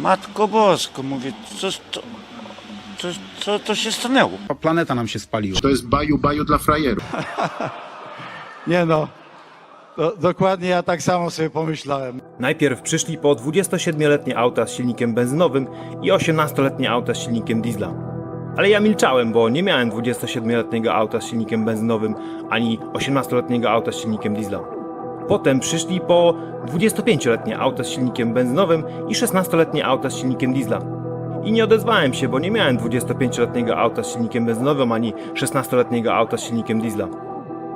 Matko Bosko, mówię, co, co, co, co, co się stanęło? Planeta nam się spaliła. To jest baju baju dla frajerów. Nie no, do, dokładnie ja tak samo sobie pomyślałem. Najpierw przyszli po 27-letnie auta z silnikiem benzynowym i 18-letnie auta z silnikiem diesla. Ale ja milczałem, bo nie miałem 27-letniego auta z silnikiem benzynowym ani 18-letniego auta z silnikiem diesla. Potem przyszli po 25-letnie auta z silnikiem benzynowym i 16-letnie auta z silnikiem diesla. I nie odezwałem się, bo nie miałem 25-letniego auta z silnikiem benzynowym ani 16-letniego auta z silnikiem diesla.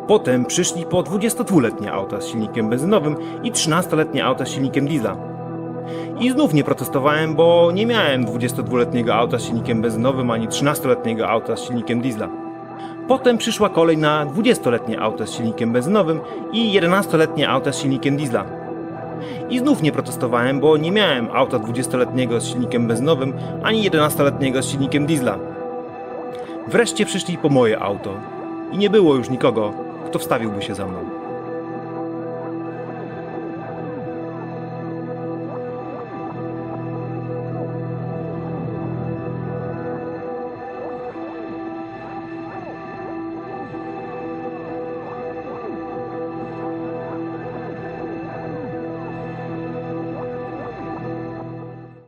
Potem przyszli po 22-letnie auta z silnikiem benzynowym i 13-letnie auta z silnikiem diesla. I znów nie protestowałem, bo nie miałem 22-letniego auta z silnikiem benzynowym ani 13-letniego auta z silnikiem diesla. Potem przyszła kolej na 20-letnie auta z silnikiem benzynowym i 11-letnie auta z silnikiem diesla. I znów nie protestowałem, bo nie miałem auta 20-letniego z silnikiem benzynowym ani 11-letniego z silnikiem diesla. Wreszcie przyszli po moje auto i nie było już nikogo, kto wstawiłby się za mną.